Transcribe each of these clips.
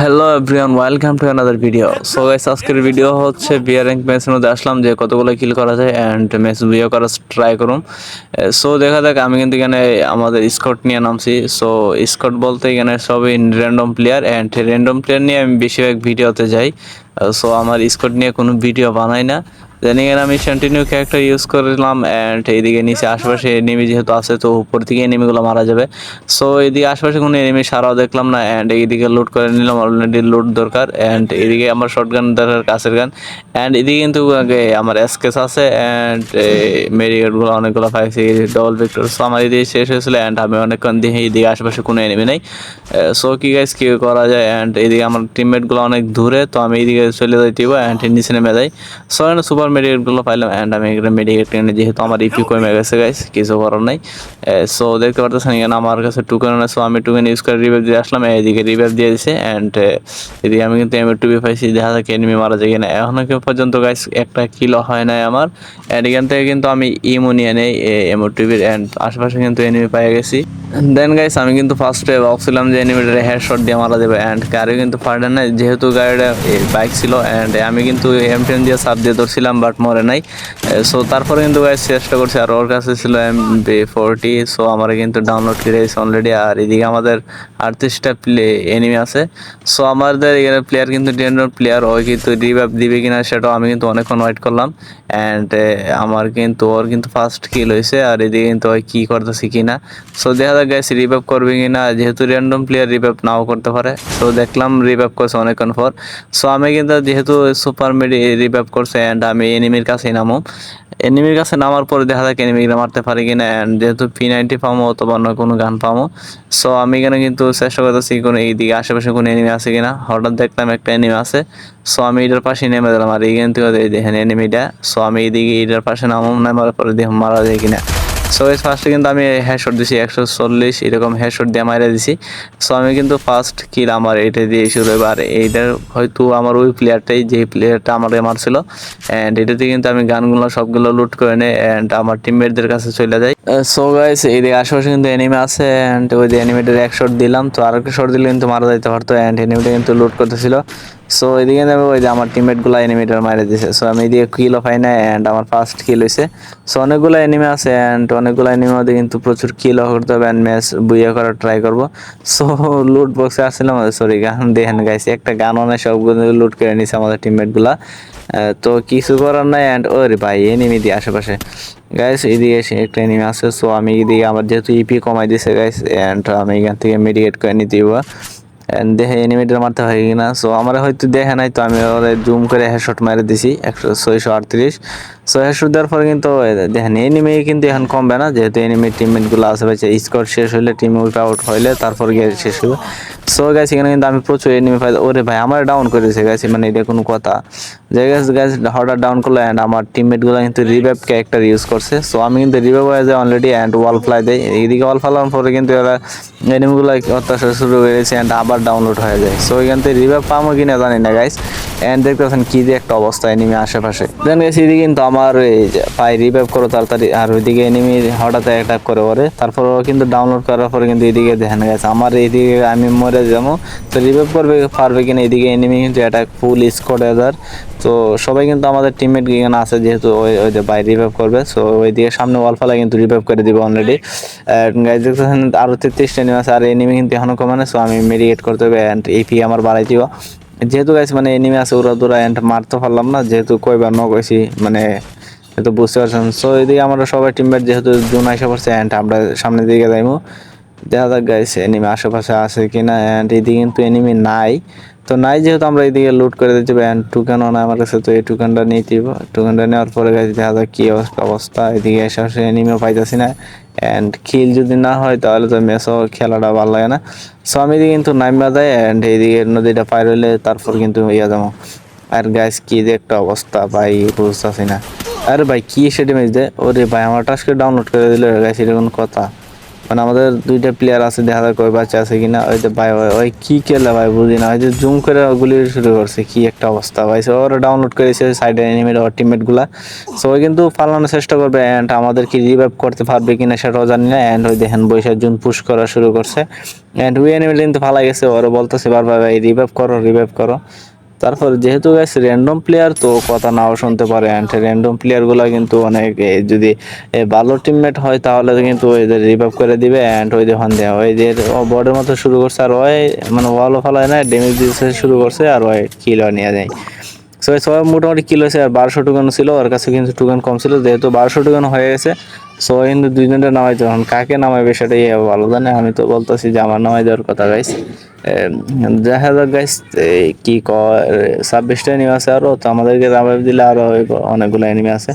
Hello everyone welcome to another video so guys আজকের video হচ্ছে BR rank ম্যাচের মধ্যে আসলাম যে কতগুলো কিল করা যায় অ্যান্ড ম্যাচ বিয়ে করার ট্রাই করুন সো দেখা যাক, আমি কিন্তু এখানে আমাদের স্কট নিয়ে নামছি। সো স্কট বলতে এখানে সবই random player and random player নিয়ে আমি বেশিরভাগ ভিডিওতে যাই। সো আমার স্কট নিয়ে কোনো ভিডিও বানাই না। আমি সেন্টিনিউ ক্যারেক্টার ইউজ করলাম অ্যান্ড এইদিকে নিচে আশেপাশে এনিমি যেহেতু আছে, তো উপর থেকে এনিমিগুলো মারা যাবে। সো এইদিকে আশেপাশে কোনো এনিমি সারাও দেখলাম না অ্যান্ড এইদিকে লুট করে নিলাম অলরেডি লুট দরকার অ্যান্ড এদিকে আমার শর্ট গান দরকার কাছের গান অ্যান্ড এদিকে কিন্তু আমার এসকেস আছে অ্যান্ড মেরিগেটগুলো অনেকগুলো পাইছি ডবল ভিক্টর সো আমার এদিকে শেষ হয়েছিল অ্যান্ড আমি অনেকক্ষণ দিয়ে এইদিকে আশেপাশে কোনো এনিমি নেই। সো কি গাইস কি করা যায় অ্যান্ড এইদিকে আমার টিমমেটগুলো অনেক দূরে, তো আমি এইদিকে চলে যাই যাইতে অ্যান্ড নিচে নেমে যাই। সো এখানে সুপার মেডিকেটগুলো পাইলাম অ্যান্ড আমি এখানে মেডিকেট কিনে যেহেতু আমার ইপি কমে গেছে গাইস কিছু করার নাই। সো দেখতে পারতেছেন এখানে আমার কাছে টুকেন আছে সো আমি টুকেন ইউজ করে রিভাইভ দিয়ে আসলাম এইদিকে রিভাইভ দিয়ে দিছে অ্যান্ড এদিকে আমি কিন্তু এম টুবি পাইছি, দেখা যাক এনিমি মারা যায় কিনা। এখনও কেউ পর্যন্ত গাইস একটা কিলো হয় নাই আমার। অ্যান্ড এখান থেকে কিন্তু আমি ইমো নিয়ে নেই এম টুবির অ্যান্ড আশেপাশে কিন্তু এনিমি পেয়ে গেছি। দেন গাইস আমি কিন্তু ফার্স্টে ভাবছিলাম যে এনিমিটার হেড শট দিয়ে মারা দেবে অ্যান্ড গাড়ি কিন্তু পারে নাই, যেহেতু গাড়িটা বাইক ছিল অ্যান্ড আমি কিন্তু এম টেন দিয়ে সাপ দিয়ে ধরছিলাম বাট মরে নাই। সো তারপরে কিন্তু গাইস চেষ্টা করছি, আর ওর কাছে ছিল এম বি ফোরটি সো আমার কিন্তু ডাউনলোড করে দিয়েছে অলরেডি আর এদিকে আমাদের আটত্রিশটা প্লে এনিমি আছে। সো আমাদের এখানে প্লেয়ার কিন্তু টেন্ডর প্লেয়ার ওই কিন্তু রিভাইভ দিবে কিনা সেটাও আমি কিন্তু অনেকক্ষণ ওয়েট করলাম। অ্যান্ড আমার কিন্তু, ওর কিন্তু ফার্স্ট কিল হয়েছে, আর এদিকে কিন্তু ওই কী করতেছে কিনা। সো দেখা যাক গাইস রিভাইভ করবে কিনা, যেহেতু র্যান্ডম প্লেয়ার রিভাইভ নাও করতে পারে। সো দেখলাম রিভাইভ করছে অনেকক্ষণ পর। সো আমি কিন্তু যেহেতু সুপার মেডি রিভাইভ করছে অ্যান্ড আমি এনিমির কাছেই নামো। এনিমির কাছে নামার পরে দেখা যাক এনিমিকে মারতে পারি কিনা অ্যান্ড যেহেতু পি নাইনটি পামো অথবা অন্য কোনো গান পামো। সো আমি এখানে কিন্তু চেষ্টা করতেছি কোনো এই দিকে আশেপাশে কোনো এনিমি আছে কিনা। হঠাৎ দেখলাম একটা এনিমি আছে। সো আমি এটার পাশে নেমে দিলাম আর এই থেকে দেখেন এনিমিটা সো আমি এইদিকে এটার পাশে নামো, নামার পরে দেখ মারা যায় কিনা। সো এই ফার্স্টে কিন্তু আমি হ্যাশট দিছি, একশো চল্লিশ এরকম হ্যাশট দিয়ে মারা দিছি। সো আমি কিন্তু ফার্স্ট কিল আমার এটা দিয়ে শুরু হবে আর এইটার হয়তো আমার ওই প্লেয়ারটাই যে প্লেয়ারটা আমার মারছিল। অ্যান্ড এটাতে কিন্তু আমি গানগুলো, সবগুলো লুট করে নেই অ্যান্ড আমার টিমমেটদের কাছে চলে যাই। সো গাইস এই দিকে আশেপাশে কিন্তু এনিমি আছে অ্যান্ড ওই যে এনিমিটার এক শট দিলাম। তো আর একটা শট দিলে কিন্তু মারা যাইতে পারতো অ্যান্ড এনিমিটা কিন্তু লুট করতেছিল। সো এদিকে আমি ওই যে আমার টিমমেটগুলো এনিমিটার মারে দিছে। সো আমি এদিকে কিলও পাই না অ্যান্ড আমার ফার্স্ট কিল হয়েছে সো অনেকগুলো এনিমি আছে অ্যান্ড অনেকগুলো এনিমি মধ্যে কিন্তু প্রচুর কিলও করতে হবে অ্যান্ড ম্যাচ বুইয়া করার ট্রাই করব। সো লুট বক্সে আসছিলাম। সরি গান দেখেন গাইছি একটা গান অনেক সবগুলো লুট করে নিছে আমাদের টিমমেটগুলা তো কিছু করার নাই অ্যান্ড ওরে ভাই এনিমি দিয়ে আশেপাশে। গাইস এদিকে একটা এনিমি আছে। সো আমি এদিকে আমার যেহেতু ইপি কমাই দিছে গাইস অ্যান্ড আমি এখান থেকে মেডিকেট করে নিতে দেখে এনিমিটার মারতে হয় কিনা? সো আমার হয়তো দেখে নাই, তো আমি ওদের জুম করে হেডশট মারে দিছি, একশো, ছয়শো আটত্রিশ। সো হেডশট দেওয়ার পরে কিন্তু দেখেন এনিমি কিন্তু এখন কমবে না, যেহেতু এনিমি টিমমেটগুলো ভাই স্কোর শেষ হলে টিম উইপ আউট হইলে তারপর গিয়ে শেষ হবে সো গাছ এখানে কিন্তু আমি প্রচুর এনিমি পাই ওরে ভাই, আমার ডাউন করে দিয়েছে গাছ মানে এটা কোনো কথা। যে গাছ গাছ হঠাৎ ডাউন করল অ্যান্ড আমার টিমমেটগুলো কিন্তু রিভাইভ ক্যারেক্টার ইউজ করছে। সো আমি কিন্তু রিভাইভ হয়ে যায় অলরেডি অ্যান্ড ওয়াল ফ্লাই দেয় এইদিকে ওয়াল ফেলানোর পরে কিন্তু এরা এনিমিগুলো অত্যাচার শুরু করেছে অ্যান্ড আবার ডাউনলোড হয়ে যায়। সো এখান থেকে রিভাইভ পাবো কিনা জানি না গাইস অ্যান্ড দেখতেছেন কি যে একটা অবস্থা এনিমি আশেপাশে। দেন গেছি এদিকে কিন্তু আমার পাই রিভাইভ করো তাড়াতাড়ি, আর ওইদিকে এনিমি হঠাৎ অ্যাটাক করে ওরে। তারপর কিন্তু ডাউনলোড করার পরে কিন্তু এদিকে দেখেন গেছে আমার এইদিকে আমি মরে যাব। তো রিভাইভ করবে, পারবে কিনা এদিকে এনিমি কিন্তু অ্যাটাক ফুল স্কোয়াড এদার। তো সবাই কিন্তু আমাদের টিমমেট এখানে আছে যেহেতু ওই ওই যে বাই রিভাইভ করবে। সো ওইদিকে সামনে ওয়াল ফালা কিন্তু রিভাইভ করে দিবে অলরেডি গাইজ দেখতেছেন আরও তেত্রিশটা আছে আর এনিমি কিন্তু এখনও কমানে সো আমি মেডিকেট করতে হবে অ্যান্ড এপি আমার বাড়াই দিব। যেহেতু গাইছে মানে এনিমি আছে, ওরা দূরা অ্যান্ড মারতে পারলাম না, যেহেতু কয়বার ন কইছি মানে তো বুঝতে পারছেন সো এদিকে আমরা সবাই টিমমেট যেহেতু জুন আইসা পড়ছে অ্যান্ড আমরা সামনের দিকে যাইমু। দেখা যাক গাইস এনিমি আশেপাশে আছে কিনা অ্যান্ড এদিকে কিন্তু এনিমি নাই। তো নাই যেহেতু আমরা এদিকে লুট করে দিতে হবে অ্যান্ড টুকানও না আমার কাছে, তো এই টুকানটা নিয়ে দিব টুকানটা নেওয়ার পরে গাইস দেখা যাক কী অবস্থা অবস্থা, এদিকে আসে এনিমিও পাইতেছি না। অ্যান্ড খেল যদি না হয়, তাহলে তো ম্যাচও খেলাটা ভালো লাগে না। সো আমি এদিকে কিন্তু নাইমা যায় অ্যান্ড এইদিকে নদীটা পার হইলে তারপর কিন্তু ইয়া যাব। আর গাইস কি যে একটা অবস্থা, ভাই, বুঝতেছি না। আরে ভাই, কি সেটি মেজ দেয় ওরে ভাই, আমার টাস্কে ডাউনলোড করে দিলে গাইস এটা কোনো কথা। মানে আমাদের দুইটা প্লেয়ার আছে, দেখা যাক ওই বাচ্চা আছে কিনা। ওই যে ভাই, ওই- কি খেলে ভাই, বুঝি না। ওই যে জুম করে গুলি শুরু করছে, কি একটা অবস্থা ভাই। সো ওরা ডাউনলোড করেছে সাইডে এনিমির ওর টিমমেটগুলা। সো ওই কিন্তু পালানোর চেষ্টা করবে অ্যান্ড আমাদের কি রিভাইভ করতে পারবে কিনা সেটাও জানি না। অ্যান্ড ওই দেখেন বৈশাখ জুন পুশ করা শুরু করছে। অ্যান্ড ওই এনিমি কিন্তু ভালো গেছে। ওরা বলতেছে বারবার, ভাই রিভাইভ করো রিভাইভ করো। তারপর যেহেতু গাইস র্যান্ডম প্লেয়ার তো কথা নাও শুনতে পারে। অ্যান্ড র্যান্ডম প্লেয়ারগুলো কিন্তু অনেক যদি ভালো টিমমেট হয়, তাহলে কিন্তু ওইদের রিভাইভ করে দিবে অ্যান্ড ওই দেখুন দেয়, ওই যে বর্ডের মতো শুরু করছে আর ওই মানে ওয়ালও ফালায় না ড্যামেজ দিতে শুরু করছে আর ওই কিল নিয়ে যায়। সো সবাই মোটামুটি কিলো হয়েছে আর বারোশো টুকান ছিল, ওর কাছে কিন্তু টুকান কম ছিল, যেহেতু বারোশো টুকান হয়ে গেছে সো কিন্তু দুইজনটা নামাইতে এখন কাকে নামাইবে সেটাই ভালো জানে। আমি তো বলতেছি যে আমার নামাই দেওয়ার কথা গাইস দেখা যাক গাইস কি কয় ছাব্বিশটা এনিমি আছে আরও তো আমাদেরকে নামাই দিলে আরও হইব, অনেকগুলো এনিমি আছে।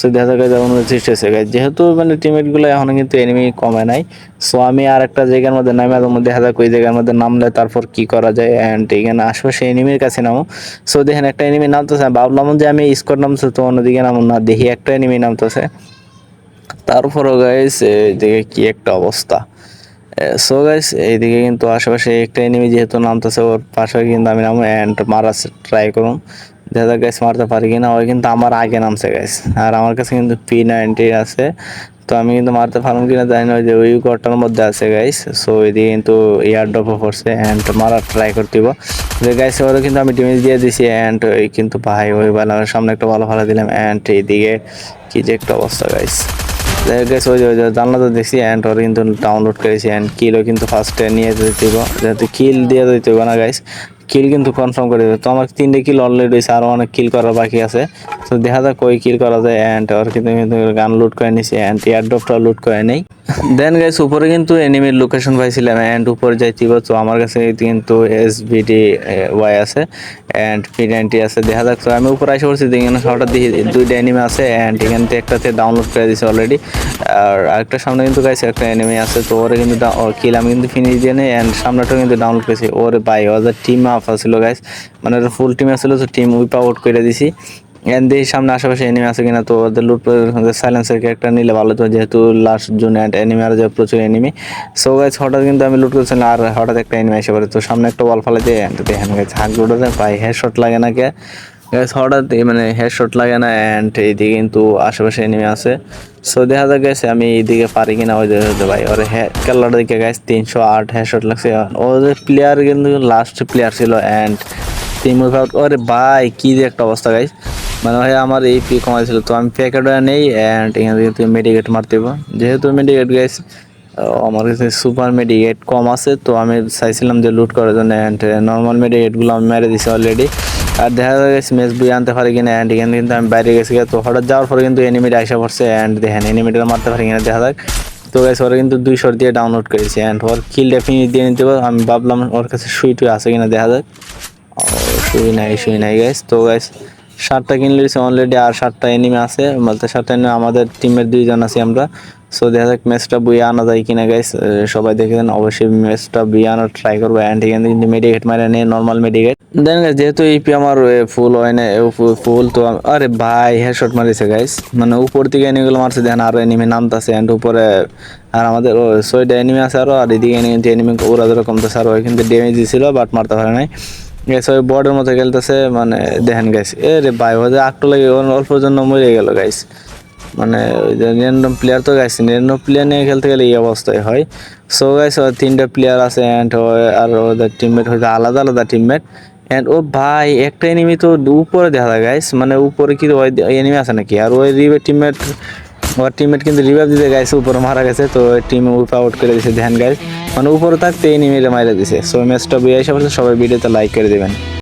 সো দেখা যাক উনত্রিশ হয়েছে গাইস যেহেতু মানে টিমমেটগুলো এখন কিন্তু এনিমি কমে নাই সো আমি আর একটা জায়গার মধ্যে নামে মধ্যে দেখা যাক ওই জায়গার মধ্যে নামলে তারপর কি করা যায়। অ্যান্ড এখানে আশেপাশে এনিমির কাছে নামো। সো দেখেন একটা এনিমি নামতেছে ভাবলাম যে আমি স্কোর নামছে তো অন্যদিকে নামো না দেখি একটা এনিমি নামতেছে। তারপরও গাইস এদিকে কি একটা অবস্থা। সো গাইস এইদিকে কিন্তু আশেপাশে একটা এনিমি যেহেতু নামতেছে, ওর পাশে কিন্তু আমি নামো অ্যান্ড মারার ট্রাই করুন দেখা যাক গাইস মারতে পারি কিনা ওই কিন্তু আমার আগে নামছে গাইস আর আমার কাছে কিন্তু পি নাইনটি আছে, তো আমি কিন্তু মারতে পারব কিনা জানি না যে ওই ঘরটার মধ্যে আছে গাইস সো এদিকে কিন্তু এয়ার ড্রপও পড়ছে অ্যান্ড মারার ট্রাই করতে হইব। যে গাইস ওরা কিন্তু আমি ড্যামেজ দিয়ে দিছি অ্যান্ড ওই কিন্তু ভাই, ওই বেলার সামনে একটা ভালো ভালো দিলাম অ্যান্ড এইদিকে কী যে একটা অবস্থা গাইস ওই যে জানলা তো দেখছি অ্যান্ড ওর কিন্তু ডাউনলোড করেছি অ্যান্ড কিলও কিন্তু ফার্স্টে নিয়ে যেতে দিব যেহেতু কিল দিয়ে দিতে না গাইস কিল কিন্তু কনফার্ম করে দেবে। তো আমার তিনটে কিল অলরেডি হয়েছে আরও অনেক কিল করার বাকি আছে। তো দেখা যাক কই কিল করা যায় অ্যান্ড ওর কিন্তু গান লুট করে নিছি অ্যান্ড এয়ারড্রপটা লুট করে নেই। দেন গাইস উপরে কিন্তু এনিমির লোকেশন পাইছিলাম অ্যান্ড উপরে যাইতিব। তো আমার কাছে কিন্তু এস বিডি ওয়াই আছে অ্যান্ড পি নাইনটি আছে। দেখা যাক, তো আমি উপরে এসে পড়ছি এখানে হঠাৎ দেখি দুইটা এনিমি আছে অ্যান্ড এখান থেকে একটাতে ডাউনলোড করে দিয়েছে অলরেডি আর আরেকটা সামনে কিন্তু গাইছে একটা এনিমি আছে। তো ওরে কিন্তু কিল আমি কিন্তু ফিনিশ দিয়ে নেই অ্যান্ড সামনেটাও কিন্তু ডাউনলোড করেছি। ওরে বাই ওদের টিম আপ আছিল গাইস মানে ফুল টিম আসছিল তো টিম উইপ আউট করে দিছি। এন্ড দেখি সামনে আশেপাশে এনিমি আছে কিনা, তো ওদের লুট সাইলেন্সের ক্যারেক্টার নিলে ভালো তো যেহেতু লাস্ট জুন অ্যান্ড এনিমি আর প্রচুর এনিমি সো গাইস হঠাৎ কিন্তু আমি লুট করছিলাম, আর হঠাৎ একটা এনিমি এসে পড়ে। তো সামনে একটা বল ফালে দিয়ে, দেখেন গাইস লুট লুটাতে পাই হেড শট লাগে না কে গাইস হঠাৎ মানে হেড শট লাগে না অ্যান্ড এইদিকে কিন্তু আশেপাশে এনিমি আছে। সো দেখা যাক গেছে আমি এইদিকে পারি কিনা, ওই দেখতে ভাই, ওর খেলার দিকে গাইস তিনশো আট হেড শট লাগছে ওদের প্লেয়ার কিন্তু লাস্ট প্লেয়ার ছিল অ্যান্ড টিম ওরে ভাই, কি যে একটা অবস্থা গাইস মানে ভাই, আমার এই পি কমাই ছিল, তো আমি প্যাকেটটা নেই অ্যান্ড এখান থেকে তুমি মেডিকেট মারতে যেহেতু মেডিকেট গাইস আমার কাছে সুপার মেডিকেট কম আছে, তো আমি চাইছিলাম যে লুট করার জন্য অ্যান্ড নর্মাল মেডিকেটগুলো আমি মেরে দিছি অলরেডি আর দেখা গেছে মেস বই আনতে পারি কিনা অ্যান্ড এখানে কিন্তু আমি বাইরে গেছি তো হঠাৎ যাওয়ার পরে কিন্তু এনিমিটা আসা পড়ছে অ্যান্ড দেখেন এনিমিটা মারতে পারি কিনা, দেখা যাক। তো গেছে ওরা কিন্তু দুই শট দিয়ে ডাউনলোড করেছি অ্যান্ড ওর কিল ডেফিনিট দিয়ে নিতে পারো আমি ভাবলাম ওর কাছে সুই টুই আছে কিনা, দেখা যাক। শুই নাই শুই নাই গাইস তো গাইস সাতটা কিনলে অলরেডি আর সাতটা এনিমি আছে। বলতে সাতটা enemy, আমাদের টিমের দুইজন আছি আমরা। সো দেখা যাক ম্যাচটা বইয়ে আনা যায় কিনা গাইস সবাই দেখে দেন, অবশ্যই ম্যাচটা বইয়ে আনার ট্রাই করব। অ্যান্ড এখানে কিন্তু মেডিকেট মারে নেই নর্মাল মেডিকেট দেন গাইস যেহেতু ইপি আমার ফুল হয় না ফুল তো আরে ভাই হ্যাঁ শট মারিছে গাইস মানে উপর থেকে এনিমিগুলো মারছে, দেখেন আরও এনিমি নামতাছে। অ্যান্ড উপরে, আর আমাদের, ও, ছয়টা এনিমি আছে আরও, আর এদিকে এনিমি ওরা ধরে কমতেছে আর ওই কিন্তু ড্যামেজ দিছিল বাট মারতে পারে নাই। গ্যাস ওই বর্ডের মতো খেলতেছে মানে দেখেন গাইস এ রে ভাই ওদের আকটু লাগে অল্প জন্য মরে গেল গাইস মানে ওই যে র্যান্ডম প্লেয়ার তো গাইস র্যান্ডম প্লেয়ার নিয়ে খেলতে গেলে এই অবস্থায় হয়। সো গাইস তিনটা প্লেয়ার আছে অ্যান্ড আর ওদের টিমমেট হয়তো আলাদা আলাদা টিমমেট অ্যান্ড ও ভাই, একটা এনিমি তো উপরে দেখা যায় গাইস মানে উপরে কি, ওই এনিমি আছে নাকি? আর ওই রিভে টিমমেট ওর টিমমেট কিন্তু রিভাইভ দিতে গাইছে উপরে মারা গেছে, তো টিম উপ আউট করে দিয়েছে ধ্যান গাইস মানে উপরে থাকতে এনিমিরে মাইরে দিছে। সো ম্যাচটা বিয়ে সবাই ভিডিওতে লাইক করে দিবেন।